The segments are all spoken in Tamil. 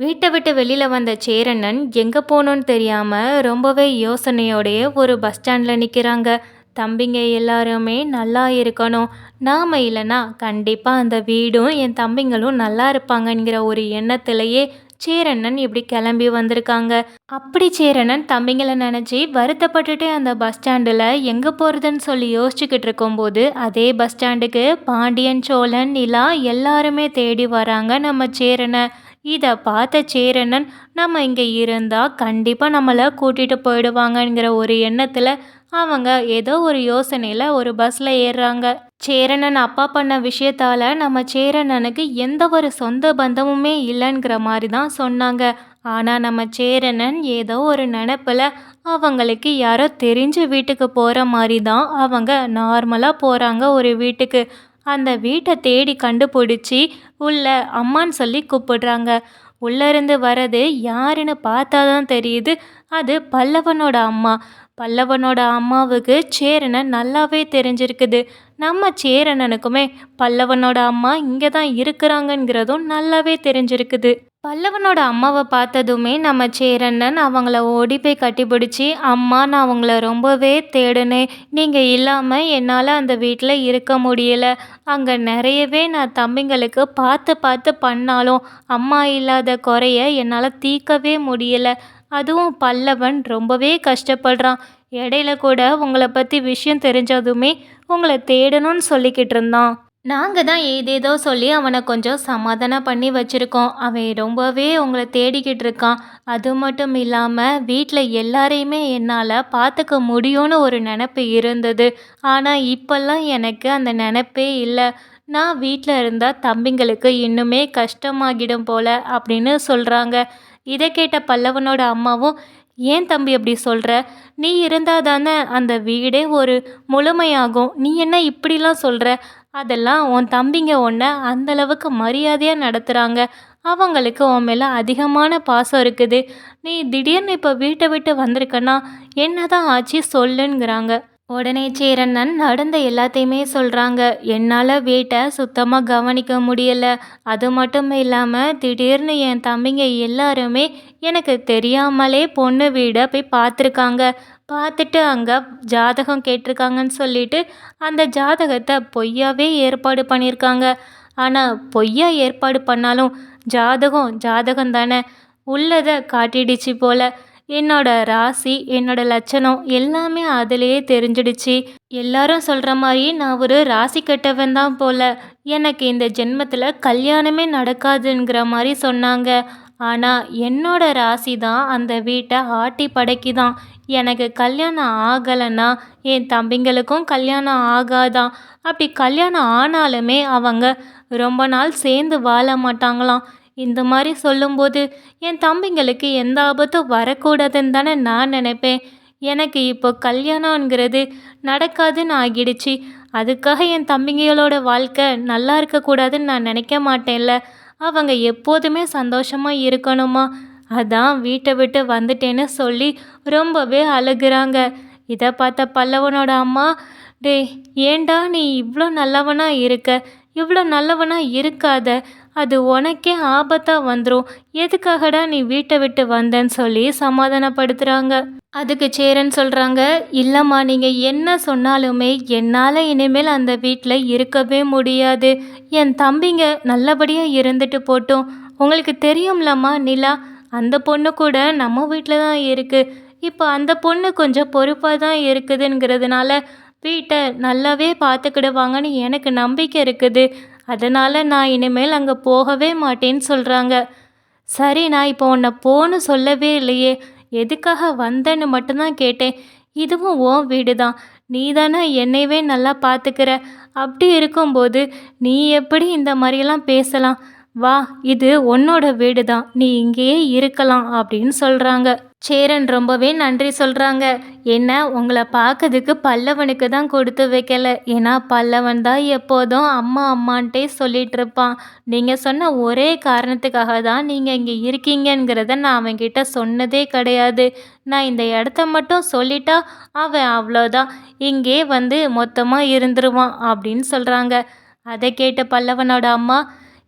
வீட்டை விட்டு வெளியில் வந்த சேரண்ணன் எங்கே போகணுன்னு தெரியாமல் ரொம்பவே யோசனையோடையே ஒரு பஸ் ஸ்டாண்டில் நிற்கிறாங்க தம்பிங்க எல்லாருமே நல்லா இருக்கணும். நாம் இல்லைன்னா கண்டிப்பாக அந்த வீடும் என் தம்பிங்களும் நல்லா இருப்பாங்கங்கிற ஒரு எண்ணத்திலேயே சேரண்ணன் இப்படி கிளம்பி வந்திருக்காங்க. அப்படி சேரண்ணன் தம்பிங்களை நினச்சி வருத்தப்பட்டுட்டு அந்த பஸ் ஸ்டாண்டில் எங்கே போகிறதுன்னு சொல்லி யோசிச்சுக்கிட்டு இருக்கும்போது அதே பஸ் ஸ்டாண்டுக்கு பாண்டியன் சோழன் நிலா எல்லாருமே தேடி வராங்க நம்ம சேரனை இதை பார்த்த சேரண்ணன் நம்ம இங்கே இருந்தால் கண்டிப்பாக நம்மளை கூட்டிகிட்டு போயிடுவாங்கங்கிற ஒரு எண்ணத்தில் அவங்க ஏதோ ஒரு யோசனையில் ஒரு பஸ்ஸில் ஏறுறாங்க. சேரணன் அப்பா பண்ண விஷயத்தால் நம்ம சேரணனுக்கு எந்த ஒரு சொந்த பந்தமுமே இல்லைங்கிற மாதிரி தான் சொன்னாங்க. ஆனால் நம்ம சேரணன் ஏதோ ஒரு நினப்பில் அவங்களுக்கு யாரோ தெரிஞ்ச வீட்டுக்கு போகிற மாதிரி தான் அவங்க நார்மலாக போகிறாங்க ஒரு வீட்டுக்கு. அந்த வீட்டை தேடி கண்டுபிடிச்சி உள்ள அம்மான்னு சொல்லி கூப்பிடுறாங்க. உள்ளேருந்து வர்றது யாருன்னு பார்த்தா தான் தெரியுது. அது பல்லவனோட அம்மா. பல்லவனோட அம்மாவுக்கு சேரனன் நல்லாவே தெரிஞ்சிருக்குது. நம்ம சேரனனுக்குமே பல்லவனோட அம்மா இங்கே தான் இருக்கிறாங்கங்கிறதும் நல்லாவே தெரிஞ்சிருக்குது. பல்லவனோட அம்மாவை பார்த்ததுமே நம்ம சேரண்ணன் அவங்கள ஓடி போய் கட்டிப்பிடிச்சி அம்மா நான் அவங்கள ரொம்பவே தேடினேன் நீங்கள் இல்லாமல் என்னால் அந்த வீட்டில் இருக்க முடியலை. அங்கே நிறையவே நான் தம்பிங்களுக்கு பார்த்து பார்த்து பண்ணாலும் அம்மா இல்லாத குறைய என்னால் தீர்க்கவே முடியலை. அதுவும் பல்லவன் ரொம்பவே கஷ்டப்படுறான். இடையில கூட உங்களை பற்றி விஷயம் தெரிஞ்சதுமே உங்களை தேடணும்னு சொல்லிக்கிட்டு இருந்தான். நாங்கள் தான் ஏதேதோ சொல்லி அவனை கொஞ்சம் சமாதானம் பண்ணி வச்சுருக்கோம். அவன் ரொம்பவே உங்களை தேடிக்கிட்டு இருக்கான். அது மட்டும் இல்லாமல் வீட்டில் எல்லாரையுமே என்னால் பார்த்துக்க முடியும்னு ஒரு நினப்பு இருந்தது. ஆனால் இப்போல்லாம் எனக்கு அந்த நினப்பே இல்லை. நான் வீட்டில் இருந்தால் தம்பிங்களுக்கு இன்னுமே கஷ்டமாகிடும் போல அப்படின்னு சொல்கிறாங்க இதை கேட்ட பல்லவனோட அம்மாவும் ஏன் தம்பி அப்படி சொல்கிற நீ இருந்தால் தானே அந்த வீடே ஒரு முழுமையாகும். நீ என்ன இப்படிலாம் சொல்கிற அதெல்லாம் உன் தம்பிங்க உன்னை அந்தளவுக்கு மரியாதையாக நடத்துகிறாங்க அவங்களுக்கு உன் மேலே அதிகமான பாசம் இருக்குது. நீ திடீர்னு இப்போ வீட்டை விட்டு வந்திருக்கன்னா என்ன தான் ஆச்சு சொல்லுங்கிறாங்க. உடனே சேரண்ணன் நடந்த எல்லாத்தையுமே சொல்கிறாங்க என்னால் வீட்டை சுத்தமாக கவனிக்க முடியலை. அது மட்டும் இல்லாமல் திடீர்னு என் தம்பிங்க எல்லாருமே எனக்கு தெரியாமலே பொண்ணு வீடை போய் பார்த்துருக்காங்க. பார்த்துட்டு அங்கே ஜாதகம் கேட்டிருக்காங்கன்னு சொல்லிட்டு அந்த ஜாதகத்தை பொய்யாவே ஏற்பாடு பண்ணியிருக்காங்க. ஆனால் பொய்யா ஏற்பாடு பண்ணாலும் ஜாதகம் ஜாதகம் தானே உள்ளதை காட்டிடுச்சு போல். என்னோட ராசி என்னோட லட்சணம் எல்லாமே அதிலேயே தெரிஞ்சிடுச்சு. எல்லாரும் சொல்கிற மாதிரி நான் ஒரு ராசி கெட்டவன் தான் போல். எனக்கு இந்த ஜென்மத்தில் கல்யாணமே நடக்காதுங்கிற மாதிரி சொன்னாங்க. ஆனால் என்னோட ராசி தான் அந்த வீட்டை ஆட்டி படைக்குதான். எனக்கு கல்யாணம் ஆகலைன்னா என் தம்பிங்களுக்கும் கல்யாணம் ஆகாதான். அப்படி கல்யாணம் ஆனாலுமே அவங்க ரொம்ப நாள் சேர்ந்து வாழ மாட்டாங்களாம். இந்த மாதிரி சொல்லும்போது என் தம்பிங்களுக்கு எந்த ஆபத்தும் வரக்கூடாதுன்னு தானே நான் நினைப்பேன். எனக்கு இப்போ கல்யாணங்கிறது நடக்காதுன்னு ஆகிடுச்சு. அதுக்காக என் தம்பிங்களோட வாழ்க்கை நல்லா இருக்கக்கூடாதுன்னு நான் நினைக்க மாட்டேன்ல. அவங்க எப்போதுமே சந்தோஷமாக இருக்கணுமா? அதான் வீட்டை விட்டு வந்துட்டேன்னு சொல்லி ரொம்பவே அழுகுறாங்க. இதை பார்த்த பல்லவனோட அம்மா டே ஏண்டா நீ இவ்வளோ நல்லவனாக இருக்க? இவ்வளோ நல்லவனாக இருக்காத. அது உனக்கே ஆபத்தாக வந்துடும் எதுக்காகடா நீ வீட்டை விட்டு வந்தேன்னு சொல்லி சமாதானப்படுத்துகிறாங்க அதுக்கு சேரன் சொல்கிறாங்க இல்லைம்மா நீங்கள் என்ன சொன்னாலுமே என்னால் இனிமேல் அந்த வீட்டில் இருக்கவே முடியாது. என் தம்பிங்க நல்லபடியாக இருந்துட்டு போட்டோம். உங்களுக்கு தெரியும்லம்மா நிலா அந்த பொண்ணு கூட நம்ம வீட்டில் தான் இருக்குது இப்போ அந்த பொண்ணு கொஞ்சம் பொறுப்பாக தான் இருக்குதுங்கிறதுனால வீட்டை நல்லாவே பார்த்துக்கிடுவாங்கன்னு எனக்கு நம்பிக்கை இருக்குது. அதனால் நான் இனிமேல் அங்கே போகவே மாட்டேன்னு சொல்கிறாங்க சரி நான் இப்போ உன்னை போன்னு சொல்லவே இல்லையே. எதுக்காக வந்தேன்னு மட்டும்தான் கேட்டேன். இதுவும் ஓ வீடு தான் நீ தானே என்னையவே நல்லா பார்த்துக்கிற அப்படி இருக்கும்போது நீ எப்படி இந்த மாதிரியெல்லாம் பேசலாம்? வா இது உன்னோட வீடு தான் நீ இங்கேயே இருக்கலாம் அப்படின்னு சொல்கிறாங்க சேரன் ரொம்பவே நன்றி சொல்கிறாங்க என்ன உங்களை பார்க்கறதுக்கு பல்லவனுக்கு தான் கொடுத்து வைக்கல. ஏன்னா பல்லவன் தான் எப்போதும் அம்மா அம்மான்ட்டே சொல்லிட்டு இருப்பான். நீங்கள் சொன்ன ஒரே காரணத்துக்காக தான் நீங்கள் இங்கே இருக்கீங்கங்கிறத நான் அவன்கிட்ட சொன்னதே கிடையாது. நான் இந்த இடத்த மட்டும் சொல்லிட்டா அவன் அவ்வளோதான் இங்கே வந்து மொத்தமாக இருந்துருவான் அப்படின்னு சொல்கிறாங்க அதை கேட்ட பல்லவனோட அம்மா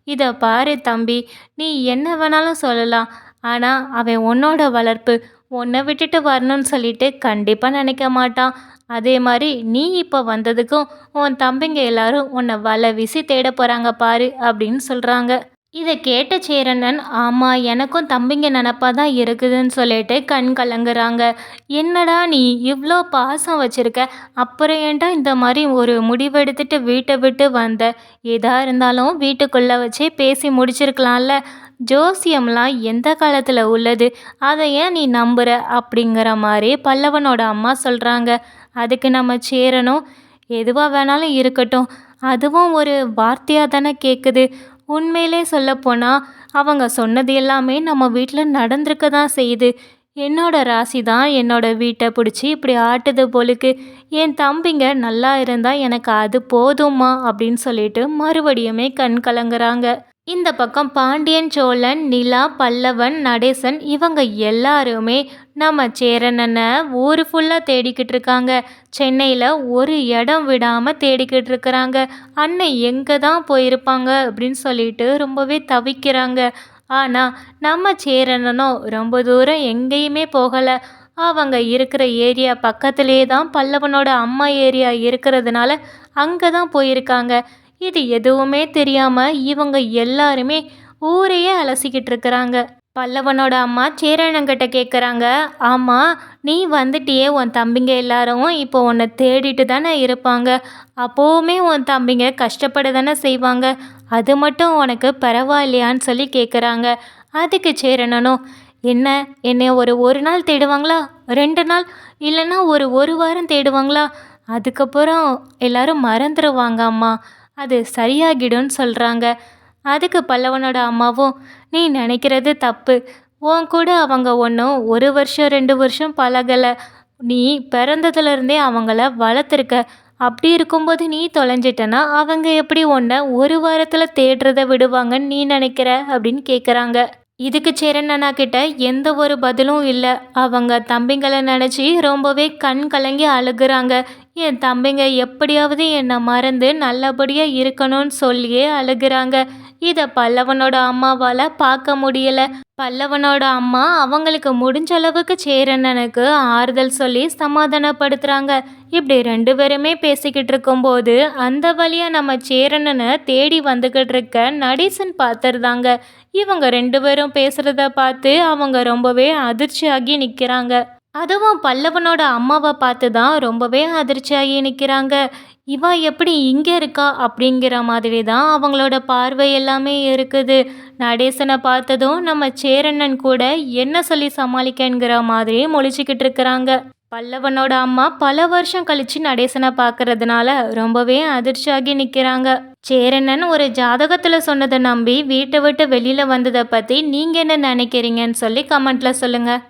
இதை பாரு தம்பி நீ என்ன வேணாலும் சொல்லலாம். ஆனால் அவன் உன்னோட வளர்ப்பு உன்னை விட்டுட்டு வரணும்னு சொல்லிட்டு கண்டிப்பாக நினைக்க மாட்டான். அதே மாதிரி நீ இப்போ வந்ததுக்கும் உன் தம்பிங்க எல்லாரும் உன்னை வலை வீசி தேட போகிறாங்க பாரு அப்படின்னு சொல்கிறாங்க இதை கேட்ட சேரனன் ஆமாம் எனக்கும் தம்பிங்க நினப்பா தான் இருக்குதுன்னு சொல்லிட்டு கண் கலங்குறாங்க. என்னடா நீ இவ்வளோ பாசம் வச்சுருக்க? அப்புறம் ஏன்டா இந்த மாதிரி ஒரு முடிவெடுத்துட்டு வீட்டை விட்டு வந்த? எதாக இருந்தாலும் வீட்டுக்குள்ளே வச்சே பேசி முடிச்சிருக்கலாம்ல. ஜோசியம்லாம் எந்த காலத்தில் உள்ளது? அதை ஏன் நீ நம்புற? அப்படிங்கிற மாதிரி பல்லவனோட அம்மா சொல்கிறாங்க அதுக்கு நம்ம சேரணும். எதுவாக வேணாலும் இருக்கட்டும். அதுவும் ஒரு வார்த்தையாக தானே கேட்குது உண்மையிலே சொல்லப்போனால் அவங்க சொன்னது எல்லாமே நம்ம வீட்டில் நடந்திருக்க தான் செய்யுது. என்னோட ராசி தான் என்னோட வீட்டை பிடிச்சி இப்படி ஆட்டுது போலுக்கு. என் தம்பிங்க நல்லா இருந்தால் எனக்கு அது போதுமா அப்படின்னு சொல்லிட்டு மறுபடியுமே கண் கலங்குறாங்க. இந்த பக்கம் பாண்டியன் சோழன் நிலா பல்லவன் நடேசன் இவங்க எல்லாருமே நம்ம சேரனனை ஊர் ஃபுல்லாக தேடிக்கிட்டு இருக்காங்க. சென்னையில் ஒரு இடம் விடாமல் தேடிக்கிட்டு இருக்கிறாங்க. அண்ணன் எங்கே தான் போயிருப்பாங்க அப்படின்னு சொல்லிட்டு ரொம்பவே தவிக்கிறாங்க. ஆனால் நம்ம சேரனனும் ரொம்ப தூரம் எங்கேயுமே போகலை. அவங்க இருக்கிற ஏரியா பக்கத்திலே தான் பல்லவனோட அம்மா ஏரியா இருக்கிறதுனால அங்கே தான் போயிருக்காங்க. இது எதுவுமே தெரியாமல் இவங்க எல்லாருமே ஊரையே அலசிக்கிட்டு இருக்கிறாங்க. பல்லவனோட அம்மா சேரணங்கிட்ட கேட்குறாங்க ஆமாம் நீ வந்துட்டியே உன் தம்பிங்க எல்லாரும் இப்போ உன்னை தேடிட்டு தானே இருப்பாங்க. அப்போவுமே உன் தம்பிங்க கஷ்டப்பட தானே செய்வாங்க. அது மட்டும் உனக்கு பரவாயில்லையான்னு சொல்லி கேட்குறாங்க அதுக்கு சேரணனும் என்ன என்னை ஒரு ஒரு நாள் தேடுவாங்களா? ரெண்டு நாள்? இல்லைன்னா ஒரு ஒரு வாரம் தேடுவாங்களா? அதுக்கப்புறம் எல்லாரும் மறந்துடுவாங்க அம்மா. அது சரியாகிடும்னு சொல்கிறாங்க அதுக்கு பல்லவனோட அம்மாவும் நீ நினைக்கிறது தப்பு. உன் கூட அவங்க ஒன்றும் ஒரு வருஷம் ரெண்டு வருஷம் பழகலை. நீ பிறந்ததுலேருந்தே அவங்கள வளர்த்துருக்க. அப்படி இருக்கும்போது நீ தொலைஞ்சிட்டனா? அவங்க எப்படி உன்னை ஒரு வாரத்தில் தேடுறத விடுவாங்கன்னு நீ நினைக்கிற? அப்படின்னு கேட்குறாங்க இதுக்கு சேரண்ணா கிட்ட எந்த ஒரு பதிலும் இல்லை. அவங்க தம்பிங்களை நினச்சி ரொம்பவே கண் கலங்கி அழுகுறாங்க. என் தம்பிங்க எப்படியாவது என்னை மறந்து நல்லபடியாக இருக்கணும்னு சொல்லியே அழுகிறாங்க. இதை பல்லவனோட அம்மாவால் பார்க்க முடியலை. பல்லவனோட அம்மா அவங்களுக்கு முடிஞ்ச அளவுக்கு சேரனனுக்கு ஆறுதல் சொல்லி சமாதானப்படுத்துகிறாங்க இப்படி ரெண்டு பேருமே பேசிக்கிட்டு இருக்கும்போது அந்த வழியாக நம்ம சேரனனை தேடி வந்துக்கிட்டு இருக்க நடேசன் பார்த்துருந்தாங்க. இவங்க ரெண்டு பேரும் பேசுகிறத பார்த்து அவங்க ரொம்பவே அதிர்ச்சியாகி நிற்கிறாங்க அதுவும் பல்லவனோட அம்மாவை பார்த்து தான் ரொம்பவே அதிர்ச்சியாகி நிற்கிறாங்க. இவா எப்படி இங்கே இருக்கா அப்படிங்கிற மாதிரி தான் அவங்களோட பார்வை எல்லாமே இருக்குது. நடேசனை பார்த்ததும் நம்ம சேரண்ணன் கூட என்ன சொல்லி சமாளிக்கங்கிற மாதிரி மொழிச்சிக்கிட்டு இருக்கிறாங்க. பல்லவனோட அம்மா பல வருஷம் கழிச்சு நடேசனை பார்க்கறதுனால ரொம்பவே அதிர்ச்சியாகி நிற்கிறாங்க. சேரண்ணன் ஒரு ஜாதகத்தில் சொன்னதை நம்பி வீட்டை விட்டு வெளியில் வந்ததை பற்றி நீங்கள் என்ன நினைக்கிறீங்கன்னு சொல்லி கமெண்ட்டில் சொல்லுங்கள்